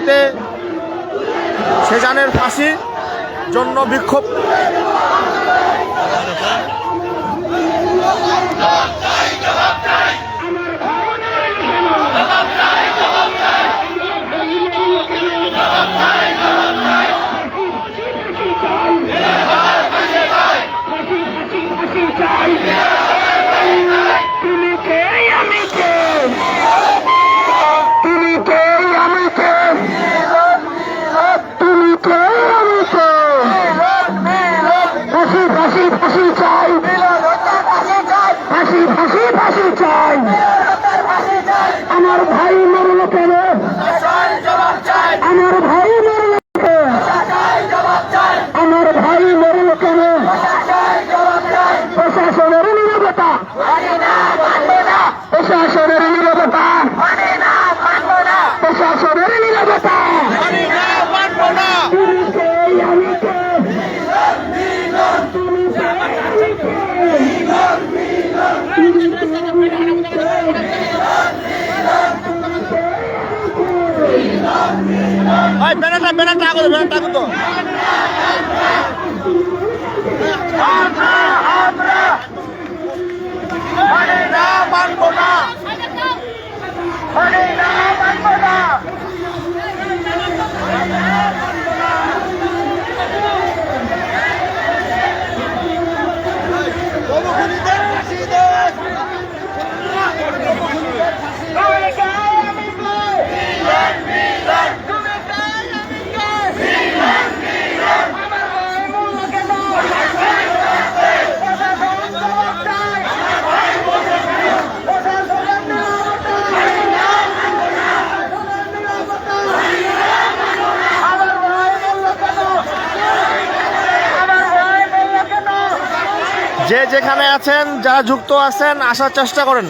দাবিতে সেজানের ফাঁসির জন্য বিক্ষোভ। তুমি ব্যানারটা ব্যানারটা আগো ব্যানারটা আগো তো যে আছেন, যারা যুক্ত আছেন, আসার চেষ্টা করেন।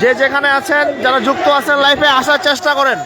যে যেখানে আছেন, যারা যুক্ত আছেন লাইফে আসার চেষ্টা করেন।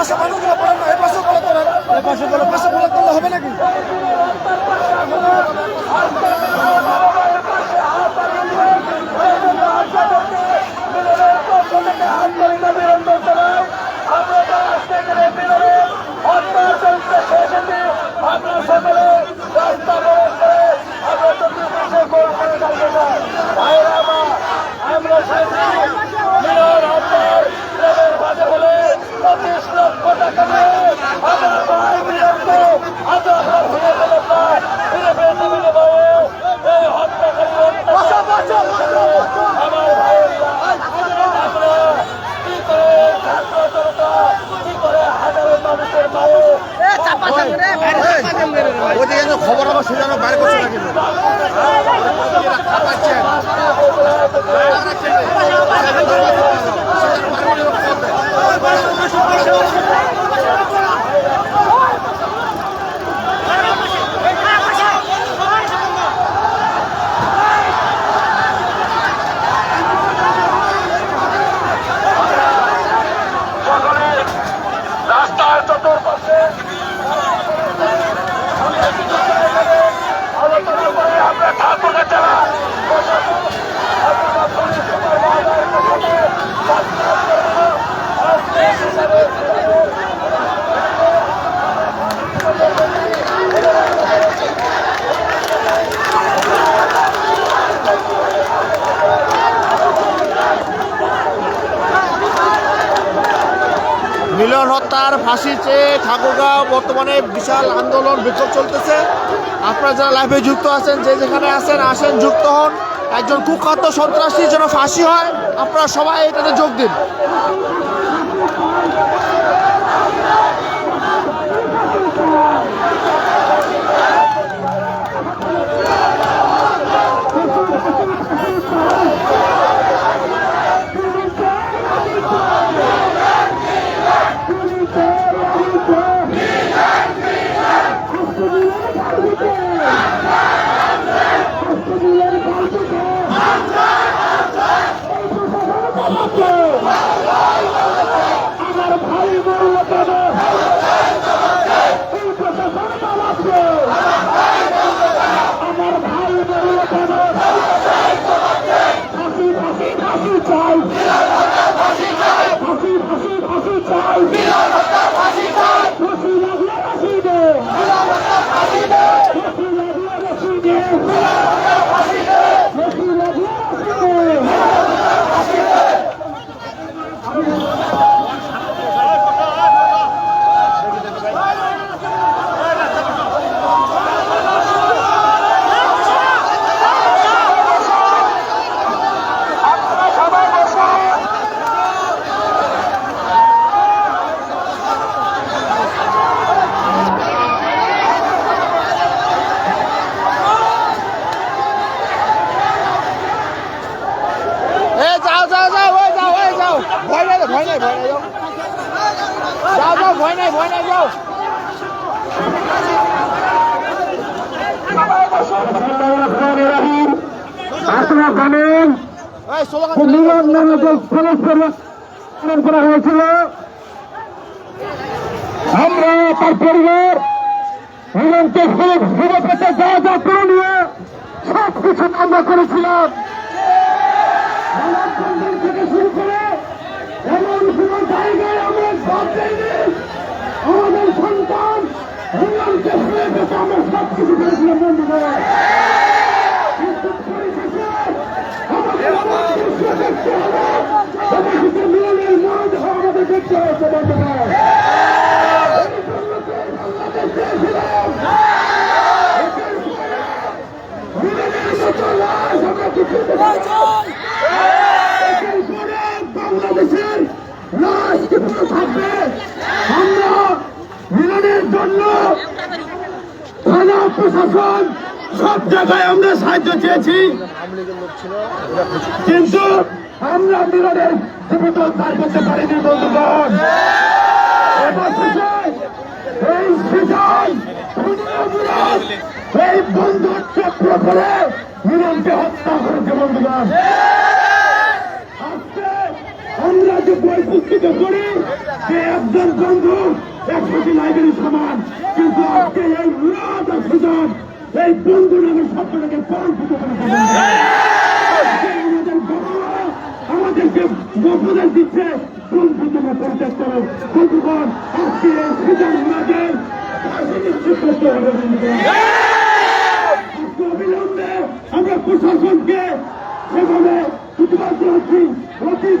না পাশে ব্লক করলে হবে নাকি? ওদিকে রাস্তার ফাঁসি চেয়ে ঠাকুরগাঁও বর্তমানে বিশাল আন্দোলন বিক্ষোভ চলতেছে। আপনারা যারা লাইভে যুক্ত আছেন, যে যেখানে আছেন, আসেন, যুক্ত হন। একজন কুখ্যাত সন্ত্রাসী যেন ফাঁসি হয়, আপনারা সবাই এটাতে যোগ দিন আমার ভাই বলল কেন এই প্রশাসন পালাচ্ছে আমার ভাই বলল কেন ফাঁসি ফাঁসি ফাঁসি চাই ফাঁসি ফাঁসি ফাঁসি চাই ফাঁসি লাগলে ফাঁসি দে ফাঁসি লাগলে ফাঁসি দে ফাঁসি লাগলে ফাঁসি দে আপনারা সবাই বসুন এ যাও যাও যাও ওই যাও ওই যাও ভয় নাই ভয় নাই ভয় নাই যাও যাও যাও ভয় নাই ভয় নাই যাও আপনারা জানেন মিলন নামে যে ফলস্বরূপ করা সব কিছু আমরা করেছিলাম আমাদের সন্তান মিলনকে শুয়ে পেতে আমরা সব কিছু করেছিলাম পরিশেষে আমাদের দেখতে হয়েছে বন্ধুরা এই জন্য তো এই বাংলাদেশ চেয়েছিলাম একের পরে মিলনের মতো লাশ আমরা কিছু একের পরে বাংলাদেশের লাশ কিছু থাকবে আমরা মিলনের জন্য থানা প্রশাসন, সব জায়গায় আমরা সাহায্য চেয়েছি। কিন্তু আমরা মিলনের জীবিত করতে পারিনি, বন্ধুগণ। এই বন্ধুর চক্র করে মিলনকে হত্যা করেছে, বন্ধুগণ। আমরা যে বই করি যে একজন বন্ধু এক কোটি লাইব্রেরি সমান, কিন্তু আজকে এই রাত আর সুযোগ, এই বন্ধু নামের শব্দটাকে কলঙ্কিত করে আমাদের আমাদেরকে উপদেশ দিচ্ছে বন্ধু তোমরা পরিত্যাগ করো। বন্ধুগণ, আজকে এই সুযোগ মাঝের অবিলম্বে আমরা প্রশাসনকে সেভাবে প্রতিবাদ জানাচ্ছি।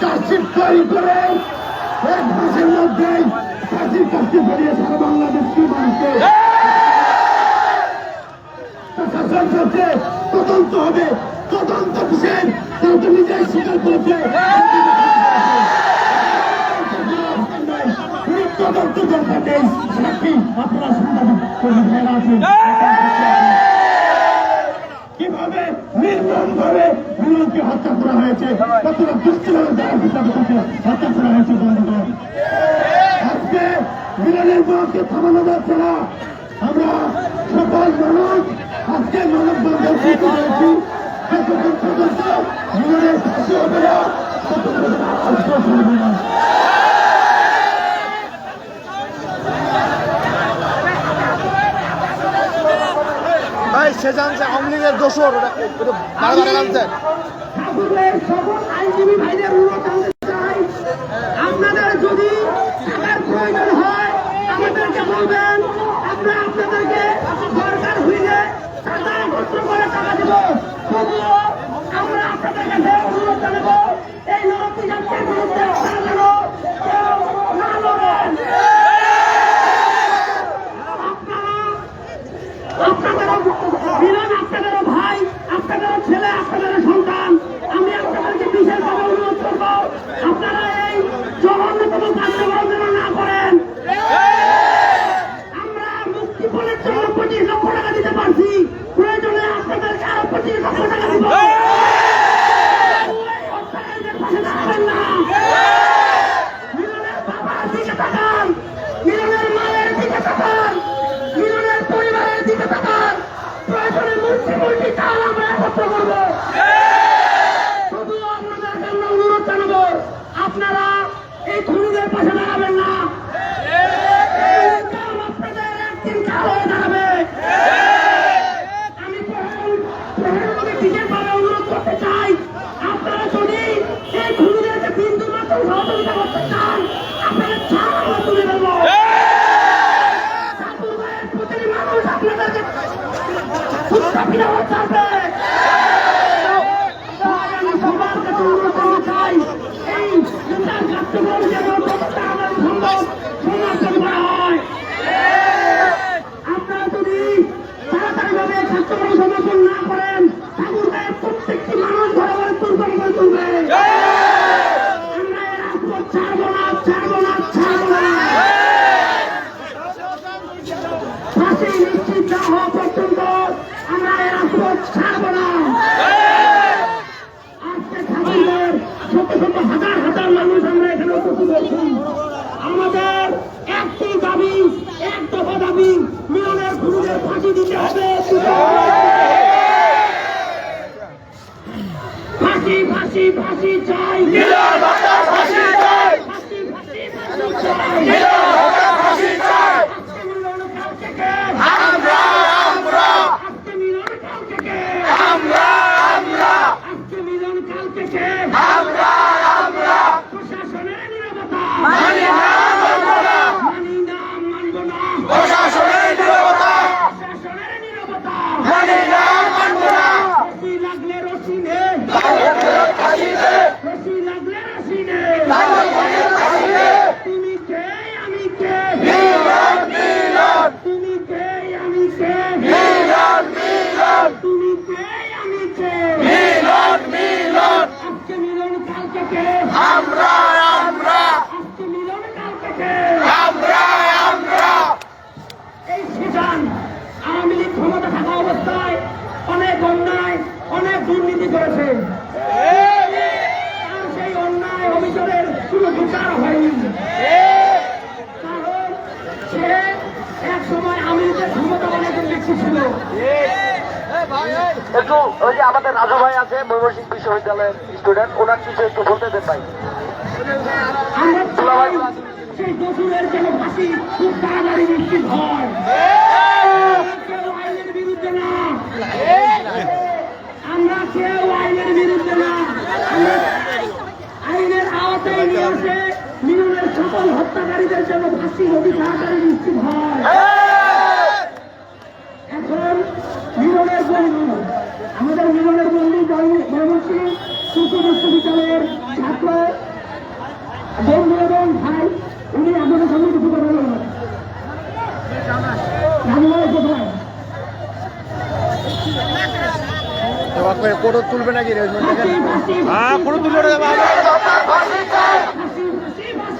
চাষির তৈরি করে এক মাসের মধ্যেই চাষির কাছে বেরিয়ে সারা বাংলাদেশকে মানুষকে। তদন্ত হবে, তদন্ত কিসের তারা নিজেই স্বীকার করেছে। তদন্ত দরকার নাকি আপনারা সাংবাদিক আছেন? কীভাবে নির্মম ভাবে বিরোধীকে হত্যা করা হয়েছে? কতটা দুষ্টিভাবে যারা হিসাবে তাকে হত্যা করা হয়েছে বন্ধুগণ আজকে মিলনের মাকে থামানো যাচ্ছে না আমরা সকল মানুষ আজকে মানব বন্ধন করতে পেরেছি যতক্ষণ পর্যন্ত মিলনের ফাঁসি হবে না না ভাই সে জানছে আওয়ামী লীগের দোষর ওটা বারবার জানছে? সকল আইনজীবী ভাইদের অনুরোধ জানাতে চাই। আপনাদের যদি টাকার প্রয়োজন হয় আমাদেরকে বলবেন। আমরা আপনাদেরকে দরকার হইলে টাকা করে টাকা দেব। তবুও আমরা আপনাদের কাছে অনুরোধ জানাব Thank you. এই খুনিদের পাশে দাঁড়াবেন না। আপনাদের একদিন কাল হয়ে দাঁড়াবে। করেছে। আমাদের রাজু ভাই আছে ময়মনসিং বিশ্ববিদ্যালয়ের স্টুডেন্ট ওনার কিছু একটু বলতে দেন ভাই। আমরা সেই দোষীদের যেন ফাঁসি খুব তাড়াতাড়ি নিশ্চিত হয়। আওতায় মিলনের সকল হত্যাকারীদের জন্য ফাঁসি নিশ্চিত হয়। এখন মিলনের বন্ধু আমাদের মিলনের বন্ধু ময়মনসিংহ শিশু বিশ্ববিদ্যালয়ের ছাত্র বন্ধু এবং ভাই উনি আপনাদের সামনে কিছু কথা বলবেন তুলবে নাকি হ্যাঁ ফটো তুলবে